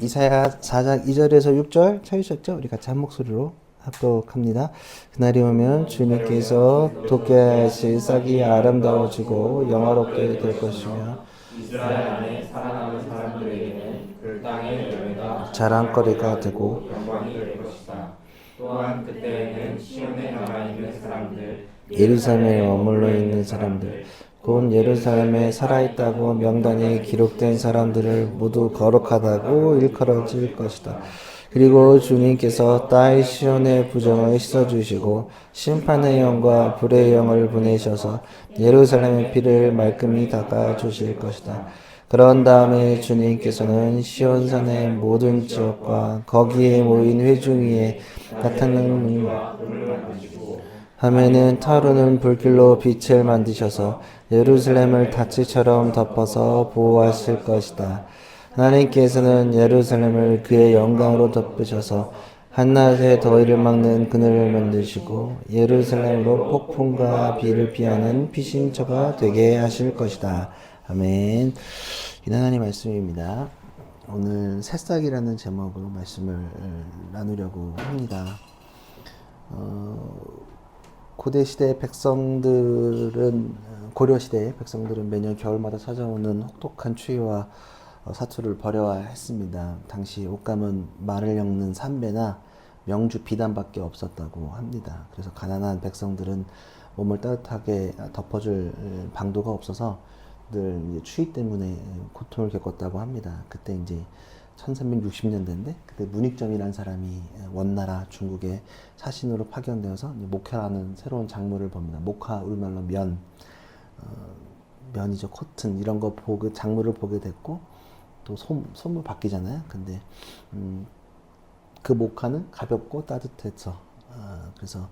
이사야 4장 2절에서 6절 찾으셨죠? 우리 같이 한 목소리로 합독합니다. 그날이 오면 주님께서 돋게 하실 싹이 아름다워지고 영화롭게 될 것이며 이스라엘 안에 살아남은 사람들에게는 그 땅의 열매가 자랑거리가 되고 영광이 될 것이다. 또한 그때에는 시온에 남아 있는 사람들 예루살렘에 머물러 있는 사람들 곧 예루살렘에 살아있다고 명단에 기록된 사람들을 모두 거룩하다고 일컬어질 것이다. 그리고 주님께서 딸 시온의 부정을 씻어주시고 심판의 영과 불의 영을 보내셔서 예루살렘의 피를 말끔히 닦아주실 것이다. 그런 다음에 주님께서는 시온산의 모든 지역과 거기에 모인 회중위에 나타나는 하면은 타오르는 불길로 빛을 만드셔서 예루살렘을 다치처럼 덮어서 보호하실 것이다. 하나님께서는 예루살렘을 그의 영광으로 덮으셔서 한낮에 더위를 막는 그늘을 만드시고 예루살렘으로 폭풍과 비를 피하는 피신처가 되게 하실 것이다. 아멘. 이 하나님 말씀입니다. 오늘 새싹이라는 제목으로 말씀을 나누려고 합니다. 어, 고대 시대 백성들은 고려 시대 백성들은 매년 겨울마다 찾아오는 혹독한 추위와 어, 사투를 벌여야 했습니다. 당시 옷감은 말을 엮는 삼배나 명주 비단밖에 없었다고 합니다. 그래서 가난한 백성들은 몸을 따뜻하게 덮어줄 방도가 없어서 늘 추위 때문에 고통을 겪었다고 합니다. 그때 이제 1360년대인데 그때 문익점이라는 사람이 원나라 중국의 사신으로 파견되어서 목화라는 새로운 작물을 봅니다. 목화 우리말로 면 어, 면이죠 코튼 이런 거 보고 작물을 보게 됐고 또 솜, 솜을 바뀌잖아요. 근데 음, 그 목화는 가볍고 따뜻해서 어, 그래서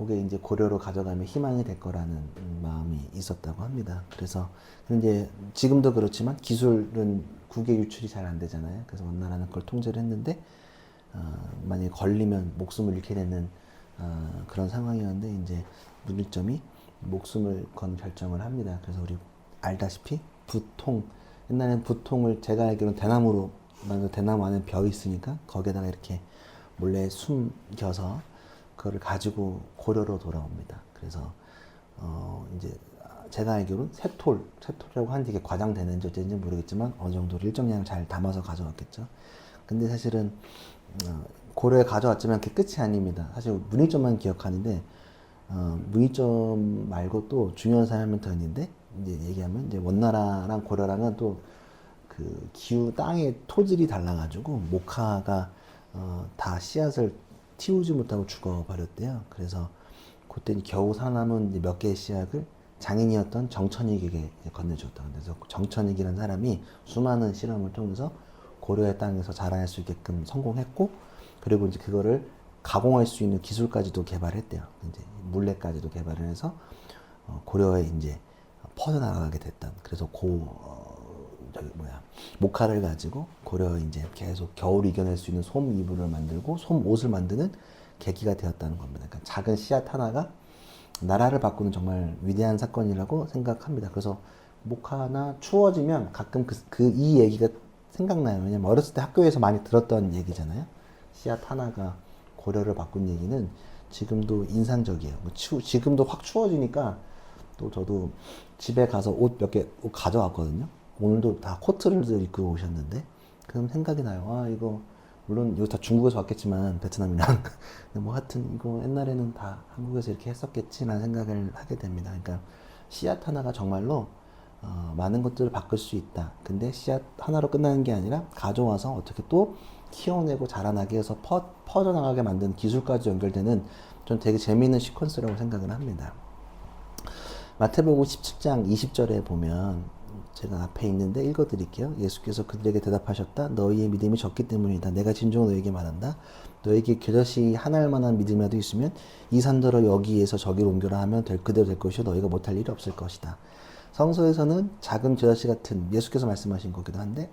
그게 이제 고려로 가져가면 희망이 될 거라는 음, 마음이 있었다고 합니다. 그래서 근데 지금도 그렇지만 기술은 국외 유출이 잘 안 되잖아요. 그래서 원나라는 그걸 통제를 했는데 어, 만약에 걸리면 목숨을 잃게 되는 어, 그런 상황이었는데 이제 문일점이 목숨을 건 결정을 합니다. 그래서 우리 알다시피 부통 옛날에는 부통을 제가 알기로는 대나무로 만든 대나무 안에 벼 있으니까 거기에다가 이렇게 몰래 숨겨서 그거를 가지고 고려로 돌아옵니다. 그래서 어 이제 제가 알기로는 세톨, 세톨이라고 하는데 이게 과장되는지 어쩐지 모르겠지만 어느 정도 일정량을 잘 담아서 가져왔겠죠. 근데 사실은 어, 고려에 가져왔지만 그게 끝이 아닙니다. 사실 문의점만 기억하는데 어, 문의점 말고 또 중요한 사람이 더 있는데 이제 얘기하면 이제 원나라랑 고려랑은 또 그 기후 땅의 토질이 달라가지고 목화가 어, 다 씨앗을 틔우지 못하고 죽어버렸대요. 그래서 그때 겨우 살아남은 몇 개의 씨앗을 장인이었던 정천익에게 건네줬다. 그래서 정천익이라는 사람이 수많은 실험을 통해서 고려의 땅에서 자라날 수 있게끔 성공했고, 그리고 이제 그거를 가공할 수 있는 기술까지도 개발했대요. 이제 물레까지도 개발을 해서 어, 고려에 이제 퍼져나가게 됐던. 그래서 고 어, 저기 뭐야 목화를 가지고 고려 이제 계속 겨울 이겨낼 수 있는 솜 이불을 만들고 솜 옷을 만드는 계기가 되었다는 겁니다. 그러니까 작은 씨앗 하나가 나라를 바꾸는 정말 위대한 사건이라고 생각합니다. 그래서 목화나 추워지면 가끔 그, 그이 얘기가 생각나요. 왜냐면 어렸을 때 학교에서 많이 들었던 얘기잖아요. 씨앗 하나가 고려를 바꾼 얘기는 지금도 인상적이에요. 뭐 추, 지금도 확 추워지니까 또 저도 집에 가서 옷 몇 개 가져왔거든요. 오늘도 다 코트를 입고 오셨는데 그럼 생각이 나요. 아 이거 물론 이거 다 중국에서 왔겠지만 베트남이랑 뭐 하여튼 이거 옛날에는 다 한국에서 이렇게 했었겠지라는 생각을 하게 됩니다. 그러니까 씨앗 하나가 정말로 어, 많은 것들을 바꿀 수 있다. 근데 씨앗 하나로 끝나는 게 아니라 가져와서 어떻게 또 키워내고 자라나게 해서 퍼, 퍼져나가게 만드는 기술까지 연결되는 좀 되게 재미있는 시퀀스라고 생각을 합니다. 마태복음 17장 20절에 보면 제가 앞에 있는데 읽어드릴게요. 예수께서 그들에게 대답하셨다. 너희의 믿음이 적기 때문이다. 내가 진정으로 너에게 말한다. 너에게 겨자씨 하나일 만한 믿음이라도 있으면 이 산더러 여기에서 저기로 옮겨라 하면 될 그대로 될 것이요 너희가 못할 일이 없을 것이다. 성서에서는 작은 겨자씨 같은 예수께서 말씀하신 거기도 한데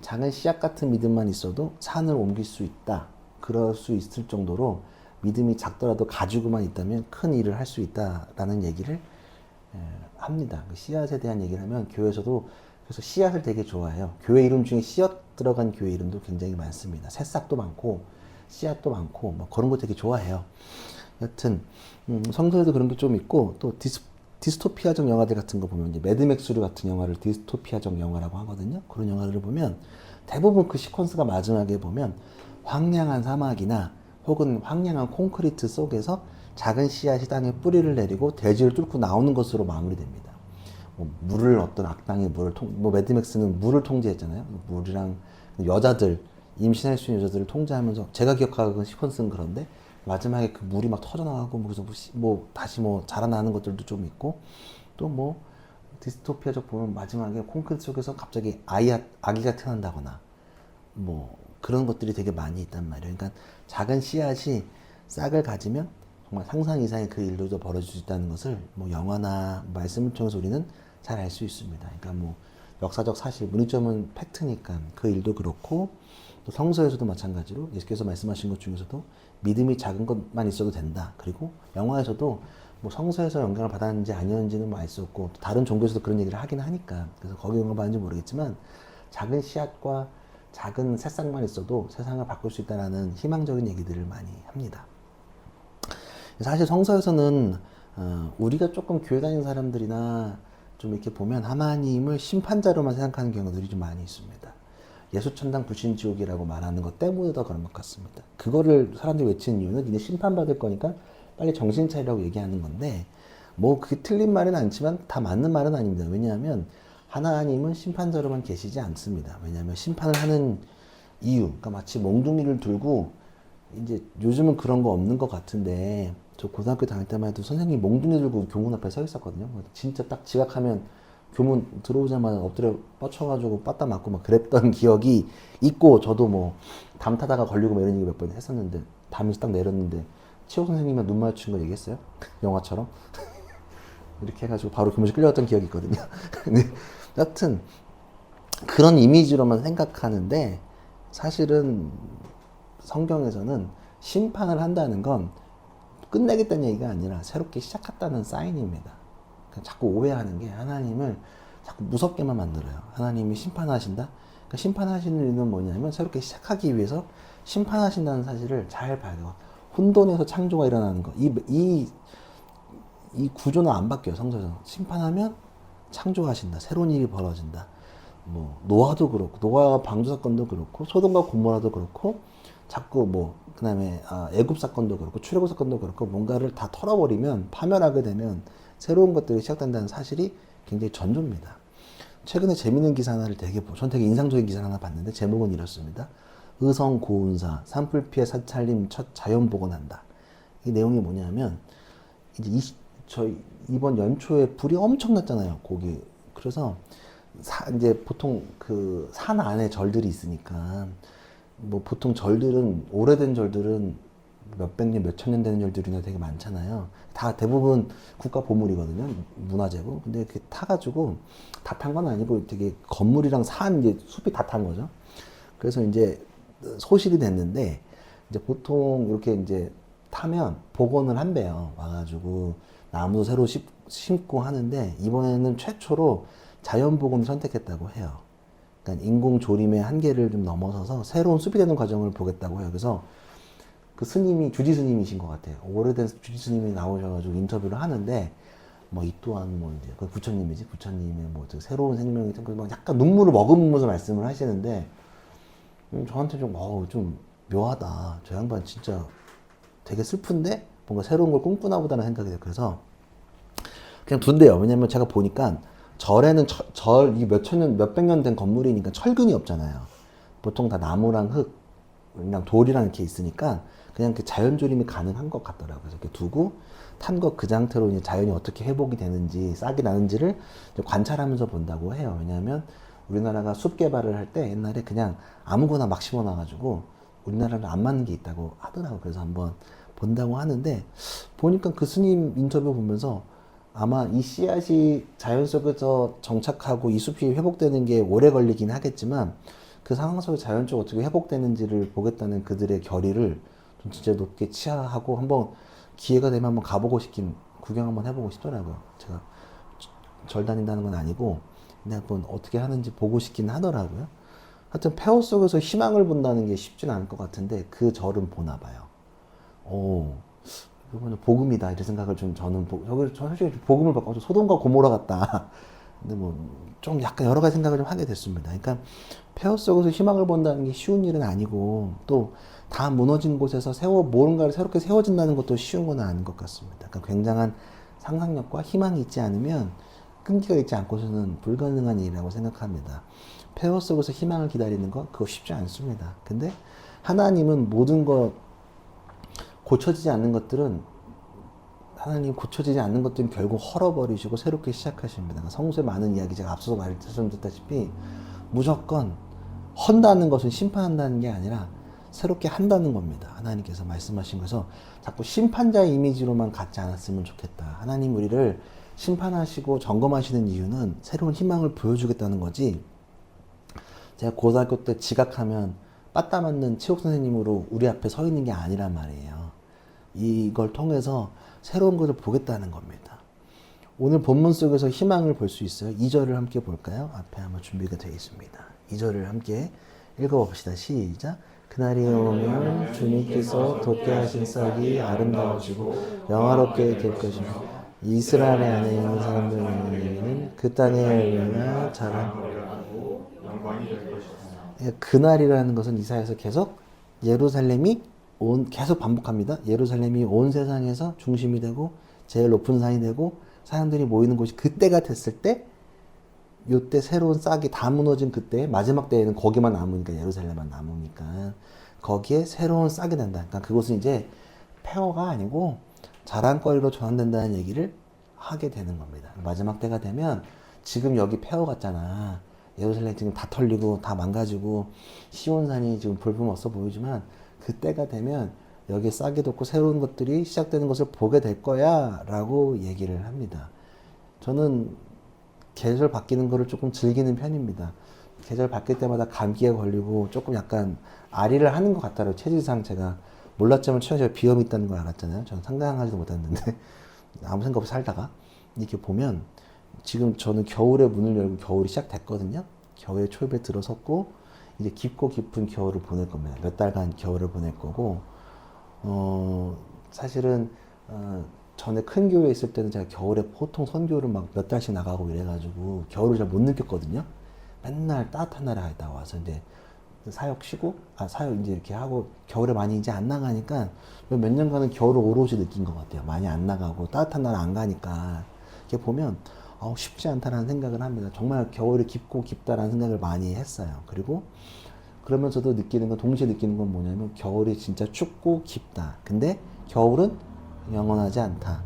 작은 씨앗 같은 믿음만 있어도 산을 옮길 수 있다. 그럴 수 있을 정도로 믿음이 작더라도 가지고만 있다면 큰 일을 할 수 있다라는 얘기를 에, 합니다. 그 씨앗에 대한 얘기를 하면 교회에서도 그래서 씨앗을 되게 좋아해요. 교회 이름 중에 씨앗 들어간 교회 이름도 굉장히 많습니다. 새싹도 많고 씨앗도 많고 뭐 그런 거 되게 좋아해요. 여튼 음, 성서에도 그런 게 좀 있고 또 디스, 디스토피아적 영화들 같은 거 보면 이제 매드맥스류 같은 영화를 디스토피아적 영화라고 하거든요. 그런 영화를 보면 대부분 그 시퀀스가 마지막에 보면 황량한 사막이나 혹은 황량한 콘크리트 속에서 작은 씨앗이 땅에 뿌리를 내리고 대지를 뚫고 나오는 것으로 마무리됩니다. 뭐 물을 어떤 악당이 물을 통, 뭐 매드맥스는 물을 통제했잖아요. 물이랑 여자들 임신할 수 있는 여자들을 통제하면서 제가 기억하는 시퀀스는 그런데 마지막에 그 물이 막 터져나가고 뭐뭐 시- 뭐 다시 뭐 자라나는 것들도 좀 있고 또 뭐 디스토피아적 보면 마지막에 콘크리트 속에서 갑자기 아이 아기가 태어난다거나 뭐 그런 것들이 되게 많이 있단 말이에요. 그러니까 작은 씨앗이 싹을 가지면 정말 상상 이상의 그 일로도 벌어질 수 있다는 것을 뭐 영화나 말씀을 통해서 우리는 잘 알 수 있습니다. 그러니까 뭐 역사적 사실, 문의점은 팩트니까 그 일도 그렇고 또 성서에서도 마찬가지로 예수께서 말씀하신 것 중에서도 믿음이 작은 것만 있어도 된다. 그리고 영화에서도 뭐 성서에서 영향을 받았는지 아니었는지는 뭐 알 수 없고 또 다른 종교에서도 그런 얘기를 하긴 하니까 그래서 거기 영향을 받는지 모르겠지만 작은 씨앗과 작은 새싹만 있어도 세상을 바꿀 수 있다라는 희망적인 얘기들을 많이 합니다. 사실 성서에서는 어, 우리가 조금 교회 다니는 사람들이나 좀 이렇게 보면 하나님을 심판자로만 생각하는 경우들이 좀 많이 있습니다. 예수 천당 불신지옥이라고 말하는 것 때문에 더 그런 것 같습니다. 그거를 사람들이 외치는 이유는 니네 심판받을 거니까 빨리 정신 차리라고 얘기하는 건데 뭐 그게 틀린 말은 아니지만 다 맞는 말은 아닙니다. 왜냐하면 하나님은 심판자로만 계시지 않습니다. 왜냐하면 심판을 하는 이유, 그러니까 마치 몽둥이를 들고 이제 요즘은 그런 거 없는 것 같은데 저 고등학교 다닐 때만 해도 선생님이 몽둥이 들고 교문 앞에 서 있었거든요. 진짜 딱 지각하면 교문 들어오자마자 엎드려 뻗쳐가지고 빠따 맞고 막 그랬던 기억이 있고 저도 뭐 담 타다가 걸리고 뭐 이런 얘기 몇 번 했었는데 담이 딱 내렸는데 치호 선생님이랑 눈 마주친 거 얘기했어요? 영화처럼 이렇게 해가지고 바로 교무실 끌려갔던 기억이 있거든요. 여튼 그런 이미지로만 생각하는데 사실은 성경에서는 심판을 한다는 건 끝내겠다는 얘기가 아니라 새롭게 시작했다는 사인입니다. 그러니까 자꾸 오해하는 게 하나님을 자꾸 무섭게만 만들어요. 하나님이 심판하신다? 그러니까 심판하시는 이유는 뭐냐면 새롭게 시작하기 위해서 심판하신다는 사실을 잘 봐야 돼요. 혼돈에서 창조가 일어나는 거. 이, 이, 이 구조는 안 바뀌어요, 성서에서. 심판하면 창조하신다. 새로운 일이 벌어진다. 뭐, 노아도 그렇고, 노아 방주 사건도 그렇고, 소돔과 고모라도 그렇고, 자꾸 뭐, 그 다음에, 아, 애굽 사건도 그렇고, 출애굽 사건도 그렇고, 뭔가를 다 털어버리면, 파멸하게 되면, 새로운 것들이 시작된다는 사실이 굉장히 전조입니다. 최근에 재밌는 기사 하나를 되게, 보- 전 되게 인상적인 기사 하나 봤는데, 제목은 이렇습니다. 의성 고운사, 산불 피해 사찰림 첫 자연 복원한다. 이 내용이 뭐냐면, 이제 이, 저희 이번 연초에 불이 엄청 났잖아요. 거기. 그래서 사, 이제 보통 그 산 안에 절들이 있으니까 뭐 보통 절들은 오래된 절들은 몇백 년, 몇천 년 되는 절들이나 되게 많잖아요. 다 대부분 국가 보물이거든요. 문화재고. 근데 이렇게 타가지고 다 탄 건 아니고 되게 건물이랑 산 이제 숲이 다 탄 거죠. 그래서 이제 소실이 됐는데 이제 보통 이렇게 이제 타면 복원을 한대요. 와가지고 나무도 새로 심- 심고 하는데 이번에는 최초로 자연 복원을 선택했다고 해요. 그러니까 인공 조림의 한계를 좀 넘어서서 새로운 숲이 되는 과정을 보겠다고 해요. 그래서 그 스님이 주지 스님이신 것 같아요. 오래된 주지 스님이 나오셔가지고 인터뷰를 하는데 뭐 이 또한 뭐 이제 그 부처님이지 부처님의 뭐 새로운 생명이 막 약간 눈물을 머금으면서 말씀을 하시는데 음, 저한테 좀 어우 좀 묘하다. 저 양반 진짜 되게 슬픈데 뭔가 새로운 걸 꿈꾸나 보다는 생각이 들어요. 그래서 그냥 둔대요. 왜냐면 제가 보니까 절에는 절, 이 몇천 년, 몇백 년 된 건물이니까 철근이 없잖아요. 보통 다 나무랑 흙, 그냥 돌이랑 이렇게 있으니까 그냥 그 자연 조림이 가능한 것 같더라고요. 그래서 이렇게 두고 탄거그 상태로 이제 자연이 어떻게 회복이 되는지, 싹이 나는지를 관찰하면서 본다고 해요. 왜냐하면 우리나라가 숲 개발을 할 때 옛날에 그냥 아무거나 막 심어놔가지고 우리나라랑 안 맞는 게 있다고 하더라고요. 그래서 한번 본다고 하는데 보니까 그 스님 인터뷰 보면서 아마 이 씨앗이 자연 속에서 정착하고 이 숲이 회복되는 게 오래 걸리긴 하겠지만 그 상황 속에 자연적으로 어떻게 회복되는지를 보겠다는 그들의 결의를 좀 진짜 높게 치하하고 한번 기회가 되면 한번 가보고 싶긴 구경 한번 해보고 싶더라고요. 제가 절 다닌다는 건 아니고 근데 한번 어떻게 하는지 보고 싶긴 하더라고요. 하여튼 폐허 속에서 희망을 본다는 게 쉽진 않을 것 같은데 그 절은 보나 봐요. 오, 이거는 복음이다 이런 생각을 좀 저는 보- 저기 저 사실 복음을 받고 소돔과 고모라 같다. 근데 뭐 좀 약간 여러 가지 생각을 좀 하게 됐습니다. 그러니까 폐허 속에서 희망을 본다는 게 쉬운 일은 아니고 또 다 무너진 곳에서 세워 무언가를 새롭게 세워진다는 것도 쉬운 건 아닌 것 같습니다. 그러니까 굉장한 상상력과 희망이 있지 않으면 끈기가 있지 않고서는 불가능한 일이라고 생각합니다. 폐허 속에서 희망을 기다리는 거 그거 쉽지 않습니다. 근데 하나님은 모든 것 고쳐지지 않는 것들은 하나님 고쳐지지 않는 것들은 결국 헐어버리시고 새롭게 시작하십니다. 그러니까 성수의 많은 이야기 제가 앞서서 말씀드렸다시피 무조건 헌다는 것은 심판한다는 게 아니라 새롭게 한다는 겁니다. 하나님께서 말씀하신 것서 자꾸 심판자의 이미지로만 갖지 않았으면 좋겠다. 하나님 우리를 심판하시고 점검하시는 이유는 새로운 희망을 보여주겠다는 거지. 제가 고등학교 때 지각하면 빠따 맞는 체육 선생님으로 우리 앞에 서 있는 게 아니란 말이에요. 이걸 통해서 새로운 것을 보겠다는 겁니다. 오늘 본문 속에서 희망을 볼 수 있어요. 2절을 함께 볼까요? 앞에 아마 준비가 되어 있습니다. 2절을 함께 읽어봅시다. 시작. 그날이 오면 주님께서 돋게 하신 싹이 아름다워지고 영화롭게 될 것이며 이스라엘 안에 있는 사람들 에게는 그 땅에 될 것이다. 예, 그날이라는 것은 이사에서 계속 예루살렘이 온 계속 반복합니다. 예루살렘이 온 세상에서 중심이 되고 제일 높은 산이 되고 사람들이 모이는 곳이 그때가 됐을 때 요때 새로운 싹이 다 무너진 그때 마지막 때에는 거기만 남으니까 예루살렘만 남으니까 거기에 새로운 싹이 된다. 그러니까 그곳은 이제 폐허가 아니고 자랑거리로 전환된다는 얘기를 하게 되는 겁니다. 마지막 때가 되면 지금 여기 폐허 같잖아. 예루살렘 지금 다 털리고 다 망가지고 시온산이 지금 볼품 없어 보이지만 그때가 되면 여기에 싹이 돋고 새로운 것들이 시작되는 것을 보게 될 거야 라고 얘기를 합니다. 저는 계절 바뀌는 거를 조금 즐기는 편입니다. 계절 바뀔 때마다 감기에 걸리고 조금 약간 아리를 하는 것 같더라고요. 체질상 제가 몰랐지만 최근에 비염이 있다는 걸 알았잖아요. 저는 상상하지도 못했는데 아무 생각 없이 살다가 이렇게 보면 지금 저는 겨울에 문을 열고 겨울이 시작됐거든요. 겨울에 초입에 들어섰고 이제 깊고 깊은 겨울을 보낼 겁니다. 몇 달간 겨울을 보낼 거고 어 사실은 어 전에 큰 교회에 있을 때는 제가 겨울에 보통 선교를 막 몇 달씩 나가고 이래가지고 겨울을 잘 못 느꼈거든요. 맨날 따뜻한 나라에 있다 와서 이제 사역 쉬고 아 사역 이제 이렇게 하고 겨울에 많이 이제 안 나가니까 몇 년간은 겨울을 오롯이 느낀 것 같아요. 많이 안 나가고 따뜻한 나라 안 가니까 이렇게 보면 아우 쉽지 않다라는 생각을 합니다. 정말 겨울이 깊고 깊다라는 생각을 많이 했어요. 그리고 그러면서도 느끼는 건 동시에 느끼는 건 뭐냐면 겨울이 진짜 춥고 깊다. 근데 겨울은 영원하지 않다.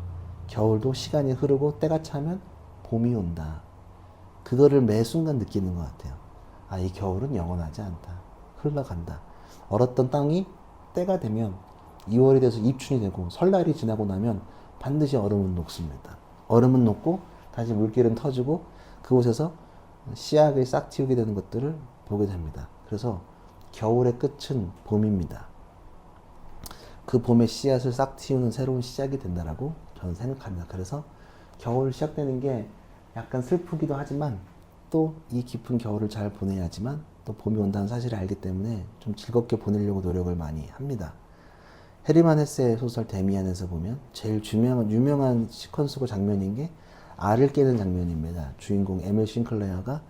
겨울도 시간이 흐르고 때가 차면 봄이 온다. 그거를 매 순간 느끼는 것 같아요. 아, 이 겨울은 영원하지 않다. 흘러간다. 얼었던 땅이 때가 되면 2월이 돼서 입춘이 되고 설날이 지나고 나면 반드시 얼음은 녹습니다. 얼음은 녹고 다시 물길은 터지고 그곳에서 씨앗을 싹 틔우게 되는 것들을 보게 됩니다. 그래서 겨울의 끝은 봄입니다. 그 봄에 씨앗을 싹 틔우는 새로운 시작이 된다라고 저는 생각합니다. 그래서 겨울 시작되는 게 약간 슬프기도 하지만 또 이 깊은 겨울을 잘 보내야지만 또 봄이 온다는 사실을 알기 때문에 좀 즐겁게 보내려고 노력을 많이 합니다. 헤리만 헤세의 소설 데미안에서 보면 제일 유명한, 유명한 시퀀스고 장면인 게 알을 깨는 장면입니다. 주인공 에밀 싱클레어가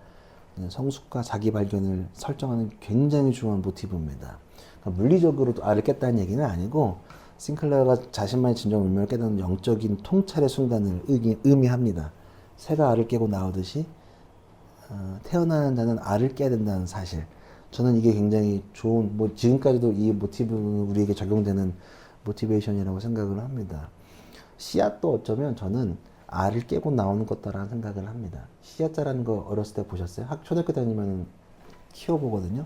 성숙과 자기 발견을 설정하는 굉장히 중요한 모티브입니다. 그러니까 물리적으로 알을 깼다는 얘기는 아니고 싱클레어가 자신만의 진정 운명을 깨닫는 영적인 통찰의 순간을 의미, 의미 합니다. 새가 알을 깨고 나오듯이 어, 태어나는 자는 알을 깨야 된다는 사실. 저는 이게 굉장히 좋은, 뭐, 지금까지도 이 모티브는 우리에게 적용되는 모티베이션이라고 생각을 합니다. 씨앗도 어쩌면 저는 알을 깨고 나오는 것다라는 생각을 합니다. 씨앗자라는 거 어렸을 때 보셨어요? 학, 초등학교 다니면 키워보거든요.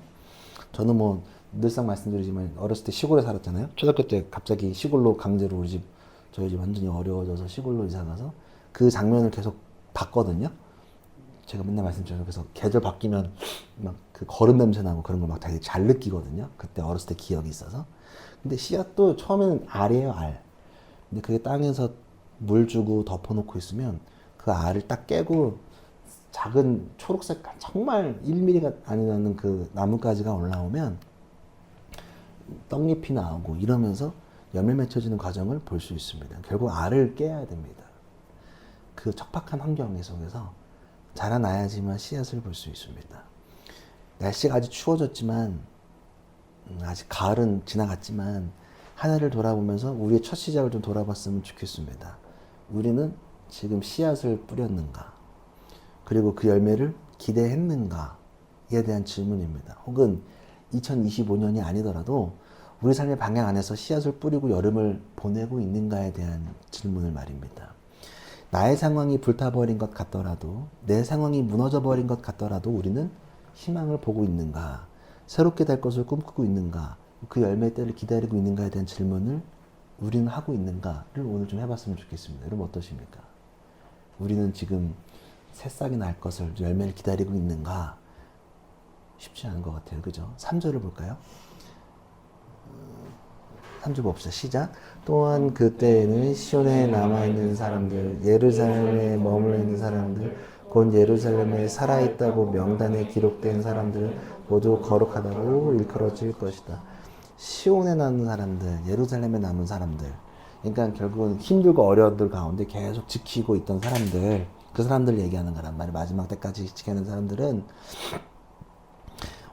저는 뭐, 늘상 말씀드리지만 어렸을 때 시골에 살았잖아요. 초등학교 때 갑자기 시골로 강제로 우리 집, 저희 집 완전히 어려워져서 시골로 이사 가서 그 장면을 계속 봤거든요. 제가 맨날 말씀드렸죠. 그래서 계절 바뀌면 막 그 거름 냄새 나고 그런 걸 막 되게 잘 느끼거든요. 그때 어렸을 때 기억이 있어서. 근데 씨앗도 처음에는 알이에요, 알. 근데 그게 땅에서 물 주고 덮어놓고 있으면 그 알을 딱 깨고 작은 초록색 정말 1mm가 안 나는 그 나뭇가지가 올라오면 떡잎이 나오고 이러면서 열매 맺혀지는 과정을 볼 수 있습니다. 결국 알을 깨야 됩니다. 그 척박한 환경 속에서 자라나야지만 씨앗을 볼 수 있습니다. 날씨가 아직 추워졌지만 음, 아직 가을은 지나갔지만 하늘을 돌아보면서 우리의 첫 시작을 좀 돌아봤으면 좋겠습니다. 우리는 지금 씨앗을 뿌렸는가? 그리고 그 열매를 기대했는가에 대한 질문입니다. 혹은 2025년이 아니더라도 우리 삶의 방향 안에서 씨앗을 뿌리고 여름을 보내고 있는가에 대한 질문을 말입니다. 나의 상황이 불타버린 것 같더라도, 내 상황이 무너져버린 것 같더라도 우리는 희망을 보고 있는가, 새롭게 될 것을 꿈꾸고 있는가, 그 열매 때를 기다리고 있는가에 대한 질문을 우리는 하고 있는가를 오늘 좀 해봤으면 좋겠습니다. 여러분 어떠십니까? 우리는 지금 새싹이 날 것을 열매를 기다리고 있는가? 쉽지 않은 것 같아요. 그죠? 3절을 볼까요? 3절 봅시다. 시작. 또한 그때에는 시온에 남아있는 사람들, 예루살렘에 머물러 있는 사람들, 곧 예루살렘에 살아있다고 명단에 기록된 사람들 모두 거룩하다고 일컬어질 것이다. 시온에 남은 사람들, 예루살렘에 남은 사람들. 그러니까 결국은 힘들고 어려움들 가운데 계속 지키고 있던 사람들, 그 사람들 얘기하는 거란 말이야. 마지막 때까지 지키는 사람들은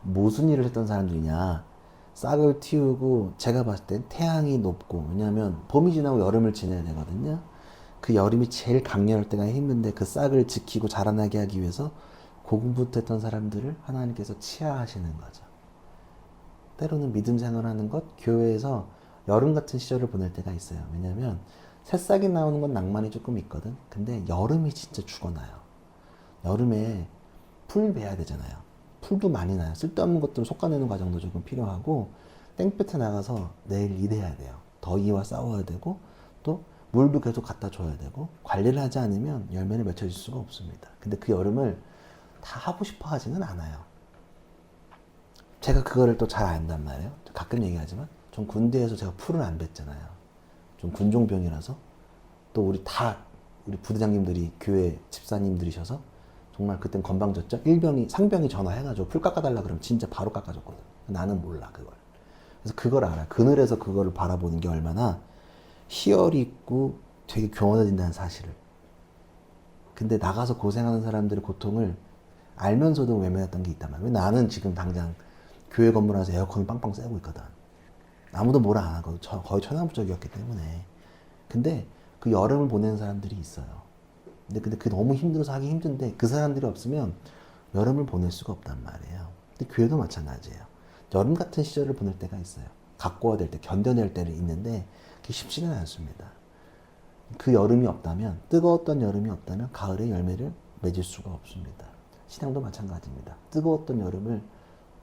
무슨 일을 했던 사람들이냐. 싹을 틔우고 제가 봤을 땐 태양이 높고 왜냐하면 봄이 지나고 여름을 지내야 되거든요. 그 여름이 제일 강렬할 때가 힘든데 그 싹을 지키고 자라나게 하기 위해서 고군분투했던 사람들을 하나님께서 치하하시는 거죠. 때로는 믿음 생활하는 것 교회에서 여름 같은 시절을 보낼 때가 있어요. 왜냐하면 새싹이 나오는 건 낭만이 조금 있거든. 근데 여름이 진짜 죽어나요. 여름에 풀 베야 되잖아요. 풀도 많이 나요. 쓸데없는 것들 솎아내는 과정도 조금 필요하고 땡볕에 나가서 내일 일해야 돼요. 더위와 싸워야 되고 또 물도 계속 갖다 줘야 되고 관리를 하지 않으면 열매를 맺혀질 수가 없습니다. 근데 그 여름을 다 하고 싶어 하지는 않아요. 제가 그거를 또 잘 안단 말이에요. 가끔 얘기하지만 전 군대에서 제가 풀을 안 뱉잖아요. 좀 군종병이라서 또 우리 다 우리 부대장님들이 교회 집사님들이셔서 정말 그땐 건방졌죠. 일병이 상병이 전화해가지고 풀 깎아달라 그러면 진짜 바로 깎아줬거든. 나는 몰라 그걸. 그래서 그걸 알아. 그늘에서 그거를 바라보는 게 얼마나 희열이 있고 되게 교원해진다는 사실을. 근데 나가서 고생하는 사람들의 고통을 알면서도 외면했던 게 있단 말이야. 왜 나는 지금 당장 교회 건물 안에서 에어컨을 빵빵 쐬고 있거든. 아무도 뭐라 안 하고 저- 거의 천하무적이었기 때문에. 근데 그 여름을 보내는 사람들이 있어요. 근데 근데 그게 너무 힘들어서 하기 힘든데 그 사람들이 없으면 여름을 보낼 수가 없단 말이에요. 근데 교회도 마찬가지예요. 여름 같은 시절을 보낼 때가 있어요. 갖고 와야 될 때, 견뎌낼 때를 있는데 그게 쉽지는 않습니다. 그 여름이 없다면 뜨거웠던 여름이 없다면 가을에 열매를 맺을 수가 없습니다. 신앙도 마찬가지입니다. 뜨거웠던 여름을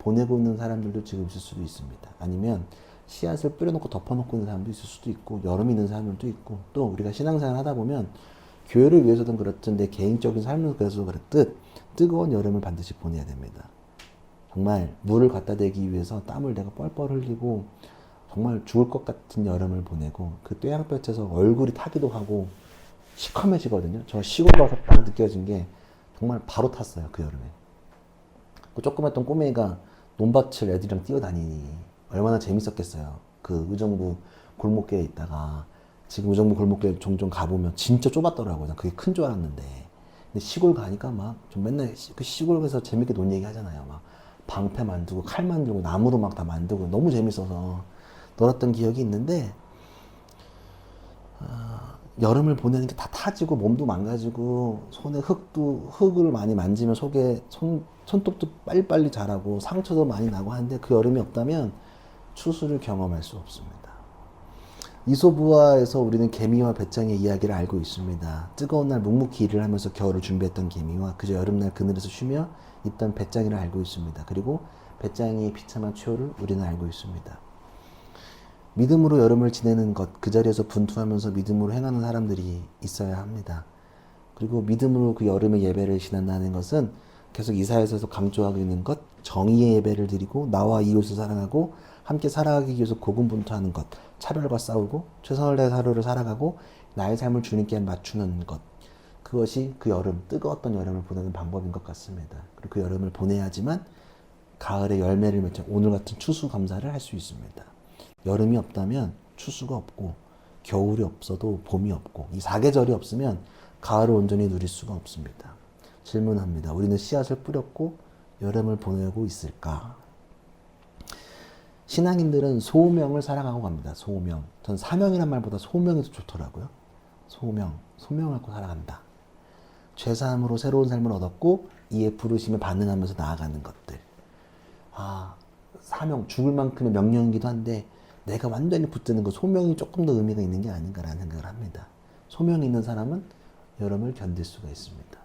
보내고 있는 사람들도 지금 있을 수도 있습니다. 아니면 씨앗을 뿌려놓고 덮어놓고 있는 사람도 있을 수도 있고 여름이 있는 사람들도 있고 또 우리가 신앙생활 하다 보면 교회를 위해서든 그렇든 내 개인적인 삶을 위해서 그렇듯 뜨거운 여름을 반드시 보내야 됩니다. 정말 물을 갖다 대기 위해서 땀을 내가 뻘뻘 흘리고 정말 죽을 것 같은 여름을 보내고 그 뙤양볕에서 얼굴이 타기도 하고 시커매지거든요. 저 시골 가서 딱 느껴진 게 정말 바로 탔어요 그 여름에. 그 조그맣던 꼬맹이가 논밭을 애들이랑 뛰어다니니 얼마나 재밌었겠어요. 그 의정부 골목길에 있다가 지금 의정부 골목길 종종 가보면 진짜 좁았더라고요. 난 그게 큰 줄 알았는데. 근데 시골 가니까 막 좀 맨날 시- 그 시골에서 재밌게 논 얘기 하잖아요. 막 방패 만들고 칼 만들고 나무로 막 다 만들고 너무 재밌어서 놀았던 기억이 있는데 아, 여름을 보내는 게 다 타지고 몸도 망가지고 손에 흙도 흙을 많이 만지면 속에 손 손톱도 빨리빨리 자라고 상처도 많이 나고 하는데 그 여름이 없다면 추수를 경험할 수 없습니다. 이소부화에서 우리는 개미와 배짱의 이야기를 알고 있습니다. 뜨거운 날 묵묵히 일을 하면서 겨울을 준비했던 개미와 그저 여름날 그늘에서 쉬며 있던 배짱이를 알고 있습니다. 그리고 배짱이의 비참한 추호를 우리는 알고 있습니다. 믿음으로 여름을 지내는 것, 그 자리에서 분투하면서 믿음으로 행하는 사람들이 있어야 합니다. 그리고 믿음으로 그 여름의 예배를 지낸다는 것은 계속 이사에서 강조하고 있는 것, 정의의 예배를 드리고 나와 이웃을 사랑하고 함께 살아가기 위해서 고군분투하는 것, 차별과 싸우고 최선을 다해 하루를 살아가고 나의 삶을 주님께 맞추는 것. 그것이 그 여름, 뜨거웠던 여름을 보내는 방법인 것 같습니다. 그리고 그 여름을 보내야지만 가을에 열매를 맺자 오늘 같은 추수 감사를 할 수 있습니다. 여름이 없다면 추수가 없고 겨울이 없어도 봄이 없고 이 사계절이 없으면 가을을 온전히 누릴 수가 없습니다. 질문합니다. 우리는 씨앗을 뿌렸고 여름을 보내고 있을까? 신앙인들은 소명을 살아가고 갑니다. 소명. 전 사명이란 말보다 소명이 더 좋더라고요. 소명. 소명을 갖고 살아간다. 죄사함으로 새로운 삶을 얻었고 이에 부르심에 반응하면서 나아가는 것들. 아, 사명, 죽을 만큼의 명령이기도 한데 내가 완전히 붙드는 그 소명이 조금 더 의미가 있는 게 아닌가라는 생각을 합니다. 소명이 있는 사람은 여름을 견딜 수가 있습니다.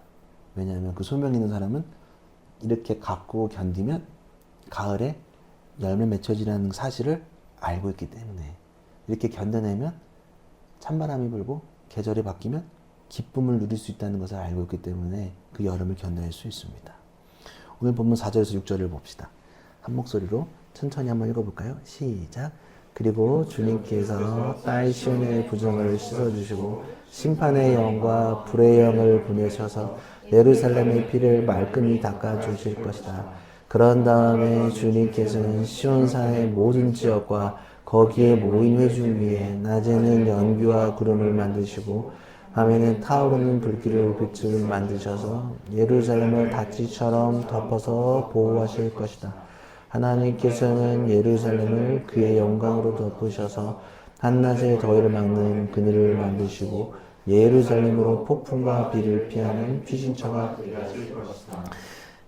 왜냐하면 그 소명이 있는 사람은 이렇게 갖고 견디면 가을에 열매 맺혀지라는 사실을 알고 있기 때문에 이렇게 견뎌내면 찬바람이 불고 계절이 바뀌면 기쁨을 누릴 수 있다는 것을 알고 있기 때문에 그 여름을 견뎌낼 수 있습니다. 오늘 본문 4절에서 6절을 봅시다. 한 목소리로 천천히 한번 읽어볼까요? 시작. 그리고 주님께서 딸 시온의 부정을 씻어주시고 심판의 영과 불의 영을 보내셔서 예루살렘의 피를 말끔히 닦아주실 것이다. 그런 다음에 주님께서는 시온사의 모든 지역과 거기에 모인 회중 위에 낮에는 연기와 구름을 만드시고 밤에는 타오르는 불길을 빛을 만드셔서 예루살렘을 다치처럼 덮어서 보호하실 것이다. 하나님께서는 예루살렘을 그의 영광으로 덮으셔서 한낮에 더위를 막는 그늘을 만드시고 예루살렘으로 폭풍과 비를 피하는 피신처가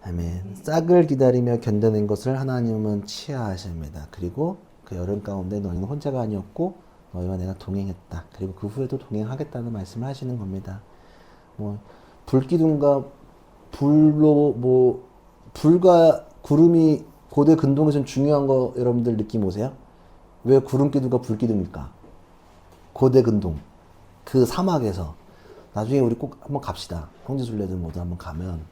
아멘. 싹을 기다리며 견뎌낸 것을 하나님은 치하하십니다. 그리고 그 여름 가운데 너희는 혼자가 아니었고 너희와 내가 동행했다. 그리고 그 후에도 동행하겠다는 말씀을 하시는 겁니다. 뭐 불기둥과 불로 뭐 불과 구름이 고대 근동에서는 중요한 거 여러분들 느낌 오세요? 왜 구름 기둥과 불 기둥일까? 고대 근동 그 사막에서 나중에 우리 꼭 한번 갑시다. 형제술래들 모두 한번 가면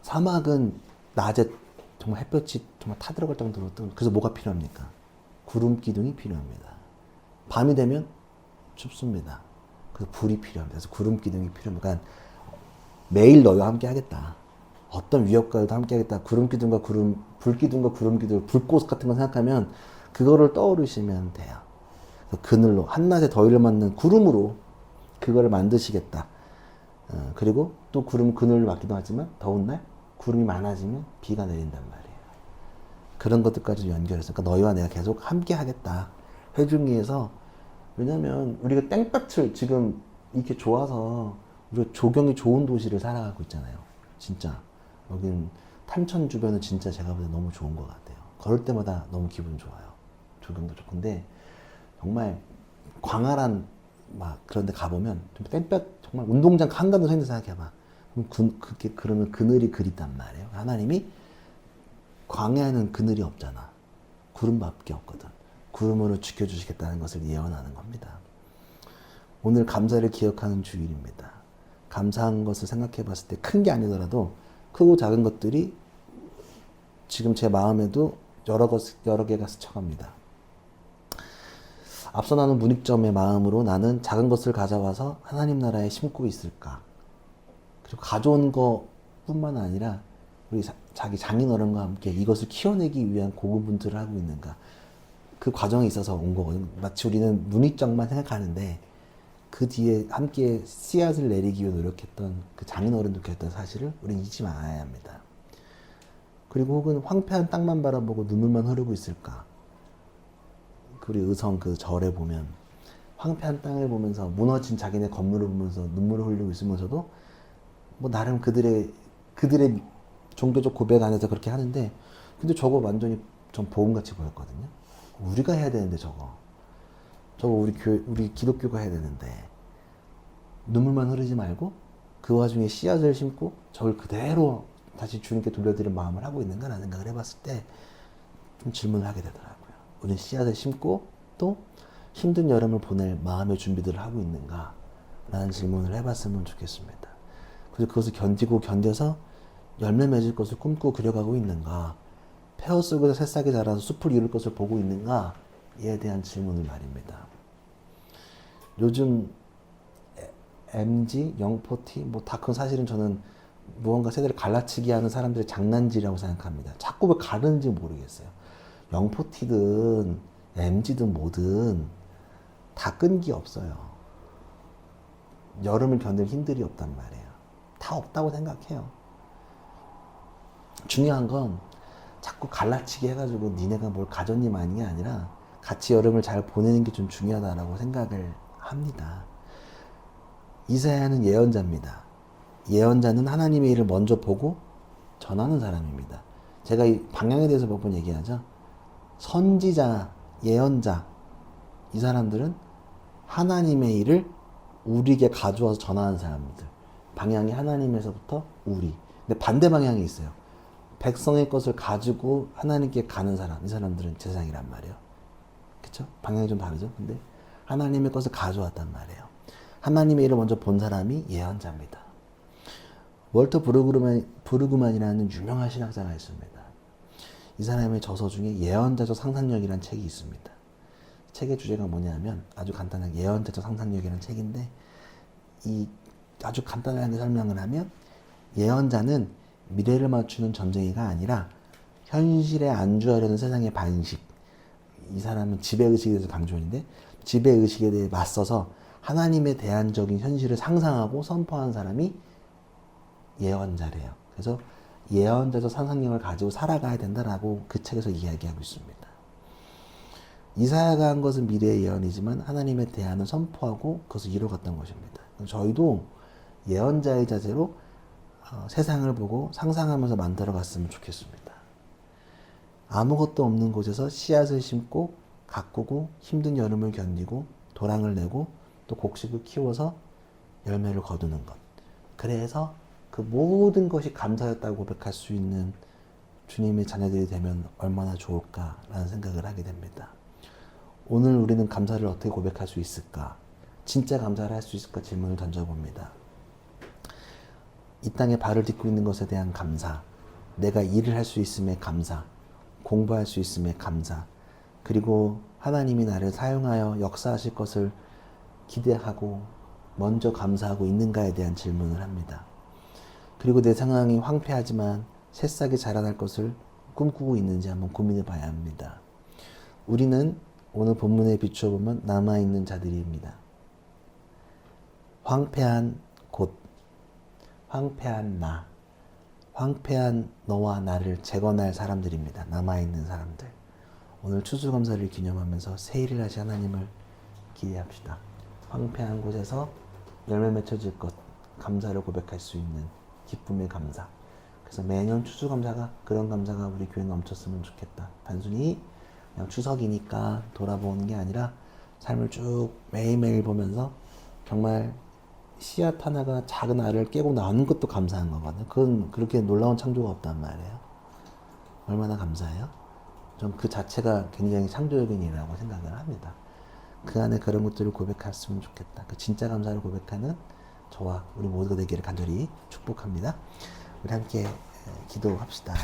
사막은 낮에 정말 햇볕이 정말 타들어갈 정도로 뜨 그래서 뭐가 필요합니까? 구름 기둥이 필요합니다. 밤이 되면 춥습니다. 그래서 불이 필요합니다. 그래서 구름 기둥이 필요합니다. 그러니까 매일 너희와 함께 하겠다. 어떤 위협과도 함께 하겠다. 구름 기둥과 구름, 불 기둥과 구름 기둥, 불꽃 같은 거 생각하면 그거를 떠오르시면 돼요. 그늘로, 한낮에 더위를 맞는 구름으로 그거를 만드시겠다. 어, 그리고 또 구름 그늘을 맞기도 하지만 더운 날 구름이 많아지면 비가 내린단 말이에요. 그런 것들까지 연결해서 그러니까 너희와 내가 계속 함께 하겠다. 회중위에서 왜냐면 우리가 땡볕을 지금 이렇게 좋아서 우리가 조경이 좋은 도시를 살아가고 있잖아요. 진짜 여긴 탄천 주변은 진짜 제가 보기엔 너무 좋은 것 같아요. 걸을 때마다 너무 기분 좋아요. 조경도 좋은데 정말 광활한 막 그런 데 가보면 좀 땡볕 정말 운동장 서 있는 생각해봐. 그, 그게 그러면 그늘이 그립단 말이에요. 하나님이 광야에는 그늘이 없잖아. 구름밖에 없거든. 구름으로 지켜주시겠다는 것을 예언하는 겁니다. 오늘 감사를 기억하는 주일입니다. 감사한 것을 생각해 봤을 때 큰 게 아니더라도 크고 작은 것들이 지금 제 마음에도 여러 것, 여러 개가 스쳐갑니다. 앞서 나눈 문익점의 마음으로 나는 작은 것을 가져와서 하나님 나라에 심고 있을까? 그리고 가져온 것뿐만 아니라 우리 자, 자기 장인어른과 함께 이것을 키워내기 위한 고군분투를 하고 있는가? 그 과정에 있어서 온 거거든요. 마치 우리는 문익점만 생각하는데 그 뒤에 함께 씨앗을 내리기 위해 노력했던 그 장인어른도 그랬던 사실을 우리는 잊지 말아야 합니다. 그리고 혹은 황폐한 땅만 바라보고 눈물만 흐르고 있을까? 우리 의성 그 절에 보면 황폐한 땅을 보면서 무너진 자기네 건물을 보면서 눈물을 흘리고 있으면서도 뭐 나름 그들의 그들의 종교적 고백 안에서 그렇게 하는데 근데 저거 완전히 전 복음같이 보였거든요. 우리가 해야 되는데 저거 저거 우리 교 우리 기독교가 해야 되는데 눈물만 흐르지 말고 그 와중에 씨앗을 심고 저걸 그대로 다시 주님께 돌려드릴 마음을 하고 있는가라는 생각을 해봤을 때 좀 질문을 하게 되더라고요. 우리는 씨앗을 심고 또 힘든 여름을 보낼 마음의 준비들을 하고 있는가? 라는 질문을 해봤으면 좋겠습니다. 그래서 그것을 견디고 견뎌서 열매 맺을 것을 꿈꾸고 그려가고 있는가? 폐허 속에서 새싹이 자라서 숲을 이룰 것을 보고 있는가? 에 대한 질문을 말입니다. 요즘 MG, 영포티 뭐다 그건 사실은 저는 무언가 세대를 갈라치기 하는 사람들의 장난질이라고 생각합니다. 자꾸 왜 가르는지 모르겠어요. 영포티든 MG든 뭐든 다 끈기 없어요. 여름을 견딜 힘들이 없단 말이에요. 다 없다고 생각해요. 중요한 건 자꾸 갈라치기 해가지고 니네가 뭘 가졌니 게 아니라 같이 여름을 잘 보내는 게 좀 중요하다라고 생각을 합니다. 이사야는 예언자입니다. 예언자는 하나님의 일을 먼저 보고 전하는 사람입니다. 제가 이 방향에 대해서 몇 번 얘기하죠. 선지자, 예언자, 이 사람들은 하나님의 일을 우리에게 가져와서 전하는 사람들. 방향이 하나님에서부터 우리. 근데 반대 방향이 있어요. 백성의 것을 가지고 하나님께 가는 사람. 이 사람들은 세상이란 말이에요. 그쵸? 방향이 좀 다르죠? 근데 하나님의 것을 가져왔단 말이에요. 하나님의 일을 먼저 본 사람이 예언자입니다. 월터 브루그만, 브루그만이라는 유명한 신학자가 있습니다. 이 사람의 저서 중에 예언자적 상상력이라는 책이 있습니다. 책의 주제가 뭐냐면 아주 간단하게 예언자적 상상력이라는 책인데 이 아주 간단하게 설명을 하면 예언자는 미래를 맞추는 전쟁이가 아니라 현실에 안주하려는 세상의 반식 이 사람은 지배의식에 대해서 강조인데 지배의식에 대해 맞서서 하나님의 대안적인 현실을 상상하고 선포한 사람이 예언자래요. 그래서 예언자적 상상력을 가지고 살아가야 된다라고 그 책에서 이야기하고 있습니다. 이사야가 한 것은 미래의 예언이지만 하나님의 대안을 선포하고 그것을 이루어갔던 것입니다. 저희도 예언자의 자세로 어, 세상을 보고 상상하면서 만들어갔으면 좋겠습니다. 아무것도 없는 곳에서 씨앗을 심고 가꾸고 힘든 여름을 견디고 도랑을 내고 또 곡식을 키워서 열매를 거두는 것. 그래서 그 모든 것이 감사였다고 고백할 수 있는 주님의 자녀들이 되면 얼마나 좋을까라는 생각을 하게 됩니다. 오늘 우리는 감사를 어떻게 고백할 수 있을까? 진짜 감사를 할 수 있을까 질문을 던져봅니다. 이 땅에 발을 딛고 있는 것에 대한 감사, 내가 일을 할 수 있음에 감사, 공부할 수 있음에 감사, 그리고 하나님이 나를 사용하여 역사하실 것을 기대하고 먼저 감사하고 있는가에 대한 질문을 합니다. 그리고 내 상황이 황폐하지만 새싹이 자라날 것을 꿈꾸고 있는지 한번 고민해 봐야 합니다. 우리는 오늘 본문에 비추어 보면 남아 있는 자들입니다. 황폐한 곳, 황폐한 나, 황폐한 너와 나를 재건할 사람들입니다. 남아있는 사람들. 오늘 추수감사를 기념하면서 세일을 하신 하나님을 기대합시다. 황폐한 곳에서 열매 맺혀질 것, 감사를 고백할 수 있는 기쁨의 감사. 그래서 매년 추수감사가 그런 감사가 우리 교회에 넘쳤으면 좋겠다. 단순히 그냥 추석이니까 돌아보는 게 아니라 삶을 쭉 매일매일 보면서 정말 씨앗 하나가 작은 알을 깨고 나오는 것도 감사한 거거든요. 그건 그렇게 놀라운 창조가 없단 말이에요. 얼마나 감사해요? 좀그 자체가 굉장히 창조적인 일이라고 생각을 합니다. 그 안에 그런 것들을 고백했으면 좋겠다. 그 진짜 감사를 고백하는 저와 우리 모두가 되기를 간절히 축복합니다. 우리 함께 기도합시다.